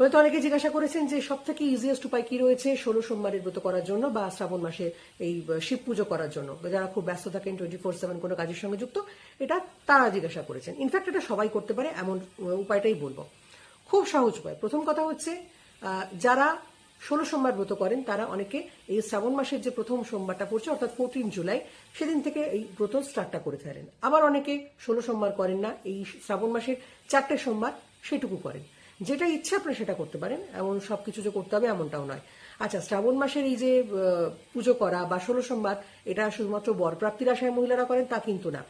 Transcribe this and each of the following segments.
হয়তো অনেকে জিজ্ঞাসা করেছেন যে সব থেকে ইজিয়েস্ট উপায় কি রয়েছে ষোলো সোমবারের ব্রত করার জন্য বা শ্রাবণ মাসে এই শিব পুজো করার জন্য। যারা খুব ব্যস্ত থাকেন টোয়েন্টি ফোর সেভেন কোনো কাজের সঙ্গে যুক্ত, এটা তারা জিজ্ঞাসা করেছেন। ইনফ্যাক্ট এটা সবাই করতে পারে, এমন উপায়টাই বলব। খুব সহজ উপায়। প্রথম কথা হচ্ছে যারা ষোলো সোমবার ব্রত করেন, তারা অনেকে এই শ্রাবণ মাসের যে প্রথম সোমবারটা পড়ছে, অর্থাৎ ফোরটিন জুলাই, সেদিন থেকে এই ব্রত স্টার্টটা করে ফেলেন। আবার অনেকে ষোলো সোমবার করেন না, এই শ্রাবণ মাসের চারটে সোমবার সেটুকু করেন। যেটা ইচ্ছে আপনি সেটা করতে পারেন এমন সবকিছু যে করতে হবে এমনটাও নয়। আচ্ছা শ্রাবণ মাসের এই যে পুজো করা বা ষোলো সোমবার, এটা শুধুমাত্র বরপ্রাপ্তির আশায় মহিলারা করেন তা কিন্তু না।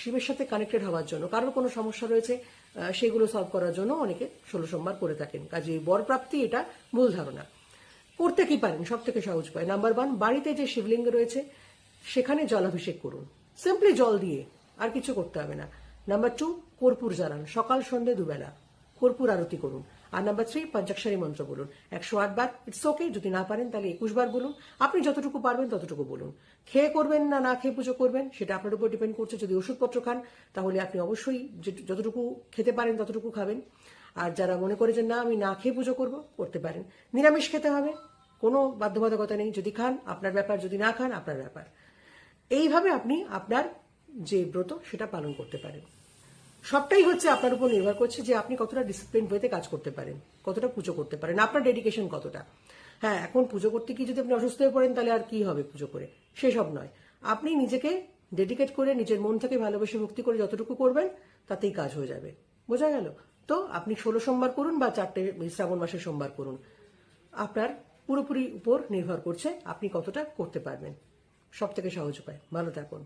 শিবের সাথে কানেক্টেড হওয়ার জন্য, কারোর কোনো সমস্যা রয়েছে সেগুলো সলভ করার জন্য অনেকে ষোলো সোমবার করে থাকেন। কাজে বরপ্রাপ্তি এটা মূল ধারণা। করতে কি পারেন? সব থেকে সহজ উপায়। নাম্বার ওয়ান বাড়িতে যে শিবলিঙ্গ রয়েছে, সেখানে জলাভিষেক করুন। সিম্পলি জল দিয়ে, আর কিছু করতে হবে না। নাম্বার টু কর্পূর জ্বালান। সকাল সন্ধে দুবেলা। কর্পূর আরতি করুন। আর নাম্বার থ্রি পঞ্চাক্ষরী মন্ত্র বলুন। একশো আট বার ইটস ওকে যদি না পারেন তাহলে একুশ বার বলুন। আপনি যতটুকু পারবেন ততটুকু বলুন। খেয়ে করবেন না না খেয়ে পুজো করবেন, সেটা আপনার উপর ডিপেন্ড করছে। যদি ওষুধপত্র খান, তাহলে আপনি অবশ্যই যতটুকু খেতে পারেন ততটুকু খাবেন। আর যারা মনে করে যে, না, আমি না খেয়ে পুজো করব, করতে পারেন। নিরামিষ খেতে হবে, কোনো বাধ্যবাধকতা নেই। যদি খান, আপনার ব্যাপার, যদি না খান, আপনার ব্যাপার। এইভাবে আপনি আপনার যে ব্রত, সেটা পালন করতে পারেন। সবটাই হচ্ছে আপনার উপর নির্ভর করছে যে আপনি কতটা ডিসিপ্লিন ওয়েতে কাজ করতে পারেন, কতটা পুজো করতে পারেন। আপনার ডেডিকেশন কতটা? হ্যাঁ এখন পুজো করতে গিয়ে যদি আপনি অসুস্থ হয়ে পড়েন, তাহলে আর কি হবে পুজো করে? সেসব নয়। আপনি নিজেকে ডেডিকেট করে, নিজের মন থেকে ভালোবেসে মুক্তি করে যতটুকু করবেন, তাতেই কাজ হয়ে যাবে। বোঝা গেল? তো আপনি ষোলো সোমবার করুন বা চারটে শ্রাবণ মাসে সোমবার করুন। আপনার পুরোপুরি উপর নির্ভর করছে আপনি কতটা করতে পারবেন। সব থেকে সহজ উপায়। ভালো থাকুন।